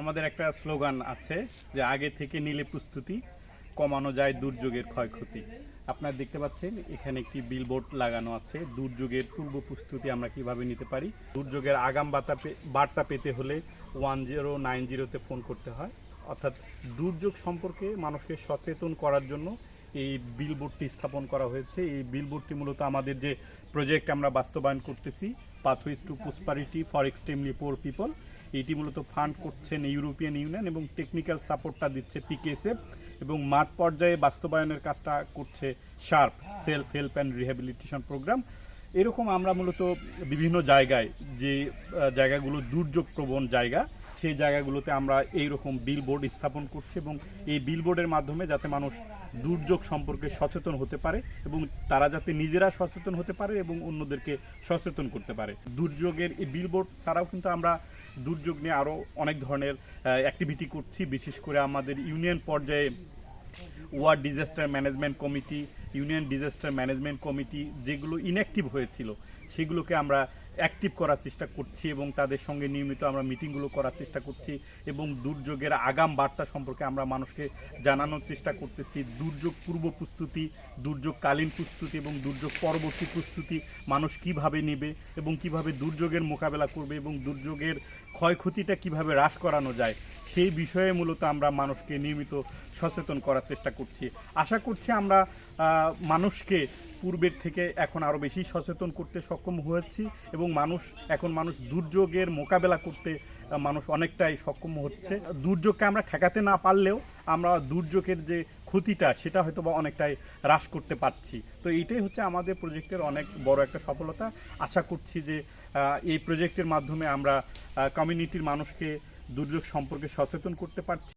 আমাদের একটা স্লোগান আছে যে আগে থেকে নিলে প্রস্তুতি, কমানো যায় দুর্যোগের ক্ষয়ক্ষতি। আপনারা দেখতে পাচ্ছেন, এখানে একটি বিলবোর্ড লাগানো আছে। দুর্যোগের পূর্ব প্রস্তুতি আমরা কীভাবে নিতে পারি? দুর্যোগের আগাম বার্তা বার্তা পেতে হলে ওয়ান জিরো নাইন জিরোতে ফোন করতে হয়। অর্থাৎ দুর্যোগ সম্পর্কে মানুষকে সচেতন করার জন্য এই বিলবোর্ডটি স্থাপন করা হয়েছে। এই বিলবোর্ডটি মূলত আমাদের যে প্রজেক্ট আমরা বাস্তবায়ন করতেছি pathways to prosperity for extremely poor people এটি মূলত ফান্ড করছেন ইউরোপিয়ান ইউনিয়ন এবং টেকনিক্যাল সাপোর্টটা দিচ্ছে পিকেএসএফ এবং মাঠ পর্যায়ে বাস্তবায়নের কাজটা করছে SHARP self help and rehabilitation programme এরকম আমরা মূলত বিভিন্ন জায়গায় যে জায়গাগুলো দুর্যোগ প্রবণ জায়গা, সেই জায়গাগুলোতে আমরা এই রকম বিলবোর্ড স্থাপন করছি এবং এই বিলবোর্ডের মাধ্যমে যাতে মানুষ দুর্যোগ সম্পর্কে সচেতন হতে পারে এবং তারা যাতে নিজেরা সচেতন হতে পারে এবং অন্যদেরকে সচেতন করতে পারে। দুর্যোগের এই বিলবোর্ড ছাড়াও কিন্তু আমরা দুর্যোগ নিয়ে আরও অনেক ধরনের অ্যাক্টিভিটি করছি, বিশেষ করে আমাদের ইউনিয়ন পর্যায়ে ward disaster management committee, union disaster management committee যেগুলো ইনঅ্যাক্টিভ হয়েছিল, সেগুলোকে আমরা অ্যাক্টিভ করার চেষ্টা করছি এবং তাদের সঙ্গে নিয়মিত আমরা মিটিংগুলো করার চেষ্টা করছি এবং দুর্যোগের আগাম বার্তা সম্পর্কে আমরা মানুষকে জানানোর চেষ্টা করতেছি। দুর্যোগ পূর্ব প্রস্তুতি দুর্যোগকালীন প্রস্তুতি এবং দুর্যোগ পরবর্তী প্রস্তুতি মানুষ কীভাবে নেবে এবং কীভাবে দুর্যোগের মোকাবেলা করবে এবং দুর্যোগের ক্ষয়ক্ষতিটা কীভাবে হ্রাস করানো যায়, সেই বিষয়ে মূলত আমরা মানুষকে নিয়মিত সচেতন করার চেষ্টা করছি। আশা করছি আমরা মানুষকে পূর্বের থেকে এখন আরও বেশি সচেতন করতে সক্ষম হয়েছি এবং মানুষ, এখন মানুষ দুর্যোগের মোকাবেলা করতে মানুষ অনেকটাই সক্ষম হচ্ছে। দুর্যোগকে আমরা ঠেকাতে না পারলেও আমরা দুর্যোগের যে ক্ষতিটা, সেটা হয়তো বা অনেকটাই হ্রাস করতে পারছি। তো এইটাই হচ্ছে আমাদের প্রজেক্টের অনেক বড় একটা সফলতা। আশা করছি যে এই প্রজেক্টের মাধ্যমে আমরা কমিউনিটির মানুষকে দুর্যোগ সম্পর্কে সচেতন করতে পারছি।